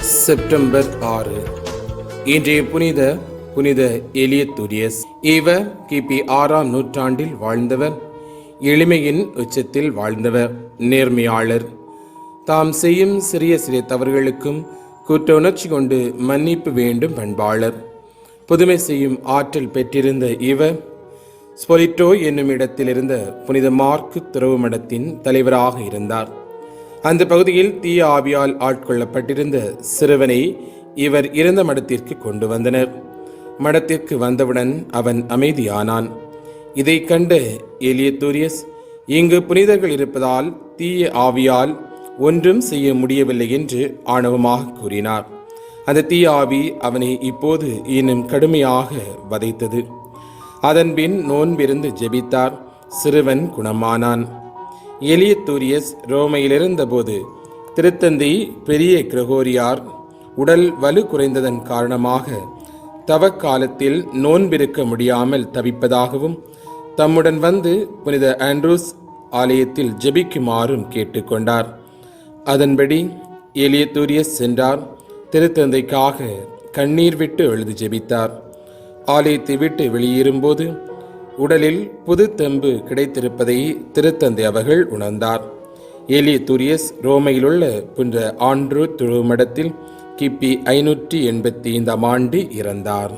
September ஆறு. இன்றைய புனித புனித எலியத்துரியஸ் இவர் கிபி ஆறாம் நூற்றாண்டில் வாழ்ந்தவர். எளிமையின் உச்சத்தில் வாழ்ந்தவர். நேர்மையாளர். தாம் செய்யும் சிறிய சிறிய தவறுகளுக்கும் குற்ற உணர்ச்சி கொண்டு மன்னிப்பு வேண்டும் பண்பாளர். புதுமை செய்யும் ஆற்றல் பெற்றிருந்த இவர் ஸ்பொலிட்டோ என்னும் இடத்தில் இருந்த புனித மார்க்கு துறவு மடத்தின் தலைவராக இருந்தார். அந்த பகுதியில் தீய ஆவியால் ஆட்கொள்ளப்பட்டிருந்த சிறுவனை இவர் இறந்த மடத்திற்கு கொண்டு வந்தனர். மடத்திற்கு வந்தவுடன் அவன் அமைதியானான். இதைக் கண்டு எலியத்தூரியஸ் இங்கு புனிதர்கள் இருப்பதால் தீய ஆவியால் ஒன்றும் செய்ய முடியவில்லை என்று ஆணவமாக கூறினார். அந்த தீய ஆவி அவனை இப்போது இன்னும் கடுமையாக வதைத்தது. அதன்பின் நோன்பிருந்து ஜெபித்தார். சிறுவன் குணமானான். எலியத்தூரியஸ் ரோமையிலிருந்தபோது திருத்தந்தை பெரிய கிரகோரியார் உடல் வலு குறைந்ததன் காரணமாக தவக்காலத்தில் நோன்பிருக்க முடியாமல் தவிப்பதாகவும் தம்முடன் வந்து புனித ஆண்ட்ரூஸ் ஆலயத்தில் ஜெபிக்குமாறும் கேட்டுக்கொண்டார். அதன்படி எலியத்தூரியஸ் சென்றார். திருத்தந்தைக்காக கண்ணீர் விட்டு எழுதி ஜெபித்தார். ஆலயத்தை விட்டு வெளியேறும்போது உடலில் புது தெம்பு கிடைத்திருப்பதை திருத்தந்தை அவர்கள் உணர்ந்தார். ஏலிய துரியஸ் ரோமையிலுள்ள புன்ற ஆண்ட்ரூ துழுமடத்தில் கிபி ஐநூற்றி எண்பத்தி ஐந்தாம் ஆண்டு இறந்தார்.